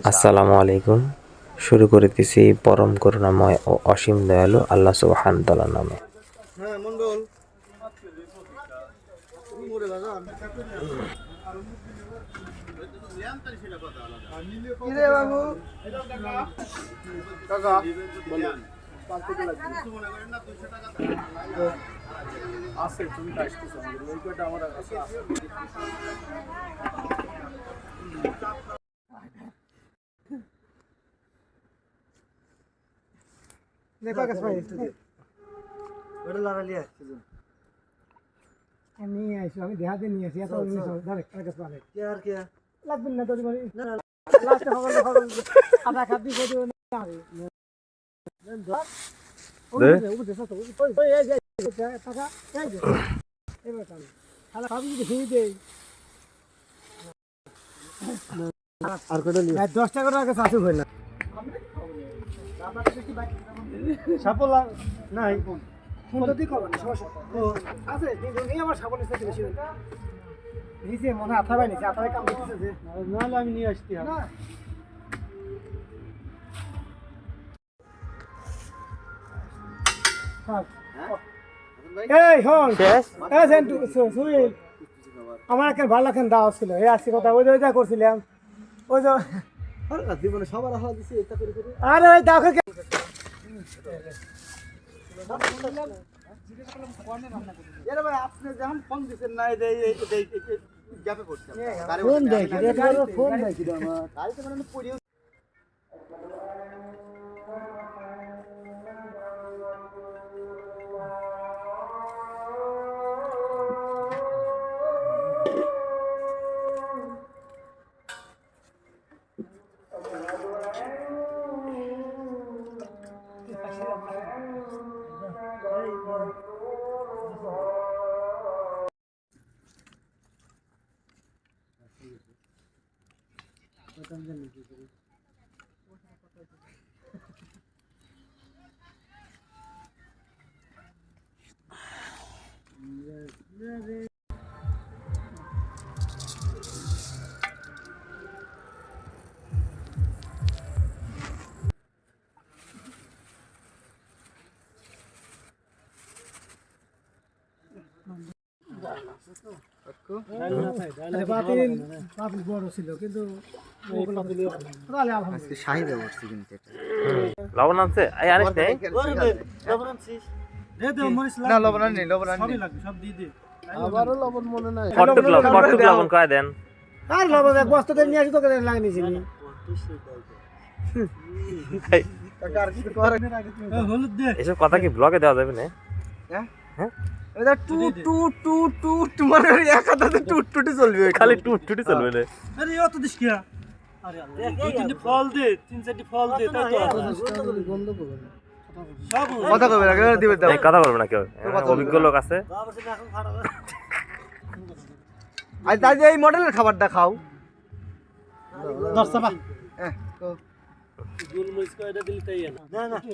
আসসালামু আলাইকুম। শুরু করিতেছি পরম করুণাময় ও অসীম দয়ালু আল্লাহ সুবহান তাআলার নামে। হ্যাঁ আছে তুমি আসতেছো আমার দেখো কাছে ভাই। ওটা লড়ালি আমি দেহাতে নিয়ে আসি এত জিনিস ধরে কাছে পারে কে আর কে? লাগবে না তোর মানে না না। লাস্টে হবে হবে আধা খাবি করে না আরে দে। উপরে ওই ওই এই যে টাকা এই যে এবার কাল খালা খাবি যদি খেয়ে দেই আর কয়টা নিয়ে আর দশ টাকা টাকা শাশু হয় না। সাপল নাই। ফোন তো করবেন সমস্যা। আছে দুজনই আমার বেশি। নিচে মনে হয় ভাই নিচে আথা ভাই কাম করতেছে নাহলে আমি নিয়ে আসতে না। এই হন। এই সেন্টু সুনীল। আমার একটা ভালো লাগেন দাওয়া ছিল। এই আসছি কথা ওই যে করছিলাম। ওই যে জীবনে সবার আহ্বান দিছি এটা করে করে। আরে ওই দাও কে এর ভাই আপনি যখন ফোন দিচ্ছেন না গ্যাপে? এটা আমার মানে বাতিল বড় ছিল কিন্তু তাহলে আলহামদুলিল্লাহ। শাহিদে পড়ছি কিন্তু লবণ আনছে? এই আনিস নেই না লবণ নেই লবণ নেই আবারও লবণ মনে নাই। কটুক লবণ কটুক লবণ কয় দেন? আর লবণ এক বস্তা তেল নিয়ে আসি তোকে লাগে নিয়েছি এই, কাকা আর কিছু করে হলুদ দে। এসব কথা কি ব্লগে দেওয়া যাবে না? এটা two two two two two মানে এক হাতে টু টুটি চলবে খালি টুট টুটি চলবে না। আরে অত দিস কি আরে দুই তিনটি ফল দে তিন চারটি ফল দে তাই তো? বন্ধ করবে। কথা কবে না কেন দিবে দাও কথা বলবে না কেউ। হ্যাঁ, অভিজ্ঞ লোক আছে। আজ তাই যে এই মডেলের খাবারটা খাও। হ্যাঁ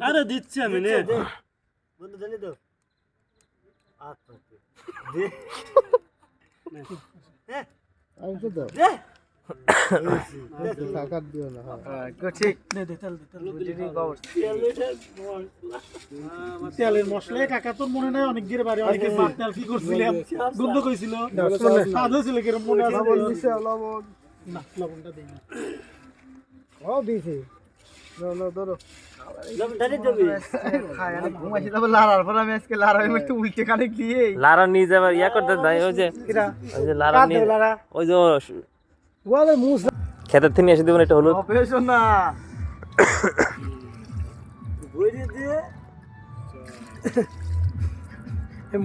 আরে দিচ্ছি আমি নে। বন্ধু জানি তো। টাকা দিও দে। দে তেল দে। তেলের মশলা কাকা তোর মনে নাই অনেক গিরে বাড়ি অনেক তেল কি করছিলাম গন্ধ কইছিল। স্বাদ হয়েছিল কিরম মনে আছে? লবণ না লবণটা দেই না। ও দিছি। ধরো খাই আমি ঘুমাইছি তারপর লারার পর আমি আজকে লারা উল্টে কানে গিয়ে লারা নিয়ে যাবার ইয়া করতে ওই যে লারা? ওই যে ওয়ালে মুস খেতের থেকে এসে দেবেন একটা হলুদ। অপারেশন না। বইরে দিয়ে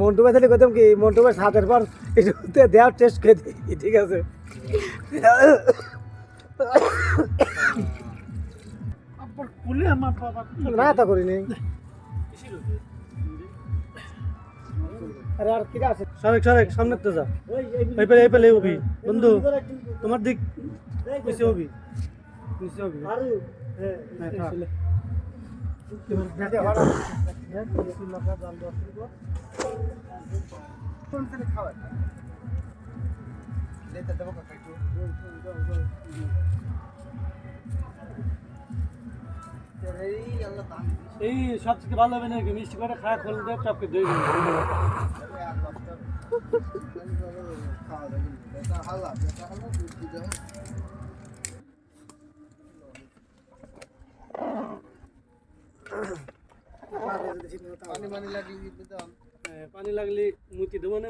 মন্টু ভাই তাহলে কইতাম কি মন্টু ভাই সাতের পর একটু দেওয়ার টেস্ট করে দিই ঠিক আছে? না তা করিনি। আরে আর আছে? সামনে তো যা। এই পেলে এই পেলে হবি বন্ধু তোমার দিক। নিচে হবি নিচে হ্যাঁ, থেকে। খাওয়া এই সব থেকে ভালো হবে নাকি? মিষ্টি করে খায় খোল দেয় টপকে দই পানি লাগলে মুতি দেবো না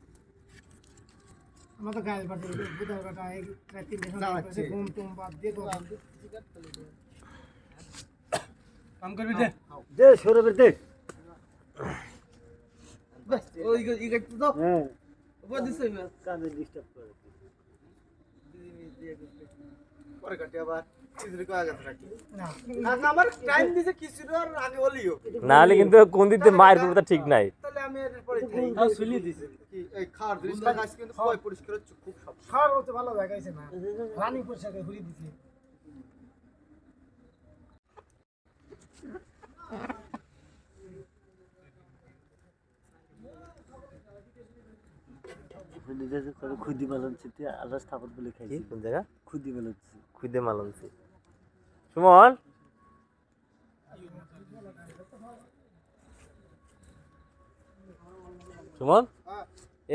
আমার তো গায়ে পাঠিয়ে বুধার কাটা এই তিন ঘণ্টা ঘুম টুম বাদ দিয়ে তো কাম করবি দে। দে সৌরভের দে। ওই ই একটু দাও। হ্যাঁ। উপর দিছে কানে ডিস্টার্ব করে। পরে কাটি আবার না। হলে কিন্তু কোন দিক দিয়ে মায়ের পুরোটা ঠিক নাই। তাহলে আমি এর পরে খাই তাও শুলিয়ে দিছে কি এই খাওয়ার জিনিসটা গাছ কিন্তু খুবই পরিষ্কার হচ্ছে খুব সব খাওয়ার মতো ভালো খুদি আল্লাহ স্থাপন বলে খাইছি কোন জায়গা? খুদি সুমন? সুমন?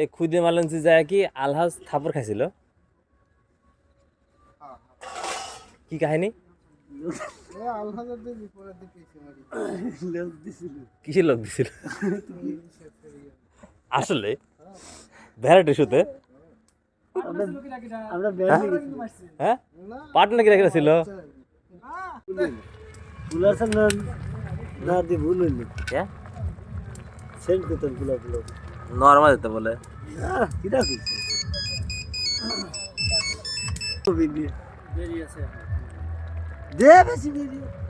এই খুদে মালনছি যায় কি আলহাজ থাপর খাইছিল? কি কাহিনী? কিসের লোক দিছিল? আসলে ভ্যারাইটি শুতে। গেছি হ্যাঁ? পাট নাকি রেখে ছিল? হ্যাঁ নর্মাল যেতে বলে। দে বেশি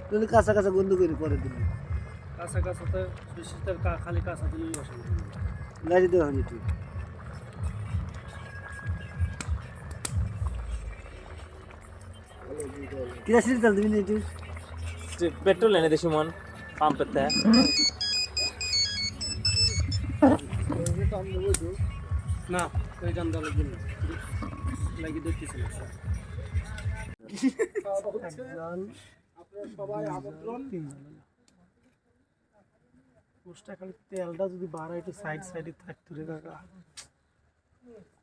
তাহলে কাঁচা কাঁচা বন্ধ করে পরে দিবি। কাঁচা কাঁচা তো বিশেষত খালি কাঁচা দিলেই অসুবিধা গাড়ি দেওয়া হয়নি তুই কিরাসির তেল দিবি তুই পেট্রোল এনে দে সুমন। পাম্পের থেকে না ওই গান দেওয়া লাগবে না লাগি দেখতেছি না। পোস্টটা খালি তেলটা যদি বাড়ায় একটু সাইড সাইডে থাকতো রে কাকা।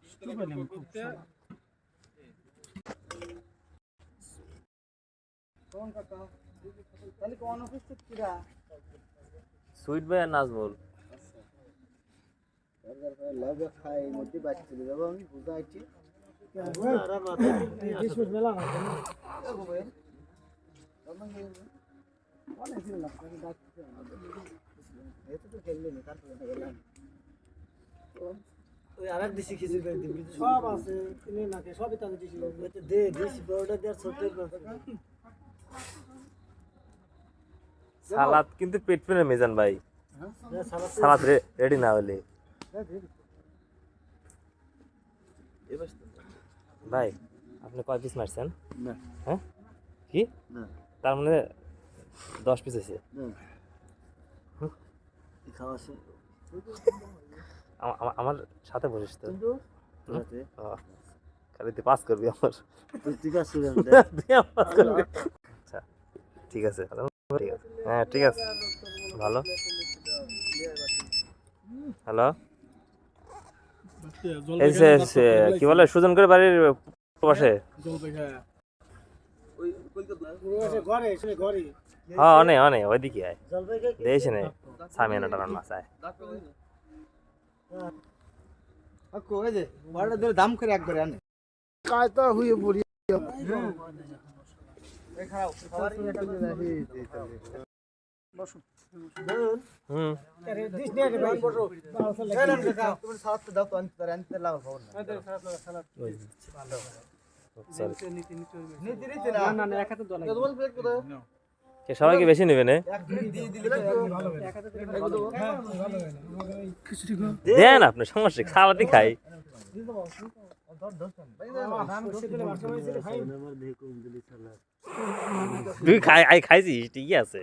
বুঝতে পারলাম খুব সালা। তাহলে কোন অফিস থেকে কিরা সুইট ভাই আর নাজমুল। ওই আরেক দেশি খিচুড়ি করে দিবি। সব আছে তিনি নাকি সবই তাদের দিছিল দে দেশি পাউডার দেওয়ার সত্যি সালাদ কিন্তু পেট পেনে মেজান ভাই। সালাদ রেডি না হলে। ভাই আপনি কয় পিস মারছেন? হ্যাঁ? কি? তার মানে দশ পিস আমা- আমার সাথে বসিস তো। খালি তুই পাস করবি আমার। ঠিক আছে আচ্ছা ঠিক আছে। হ্যাঁ ঠিক আছে। ভালো। হ্যালো? এই যে কি বলে সুজন করে বাড়ির পাশে? হ্যাঁ ওইদিকে আয়। সামিয়ানা টানার মাছ আয়। দাম করে একবারে আনে। কায়তা হইয়ে পড়ি। তো তো সবাইকে বেশি নেবে না? দেন আপনি সমস্যা? সালাদি খাই। তুই খাই খাইছিস ঠিকই আছে।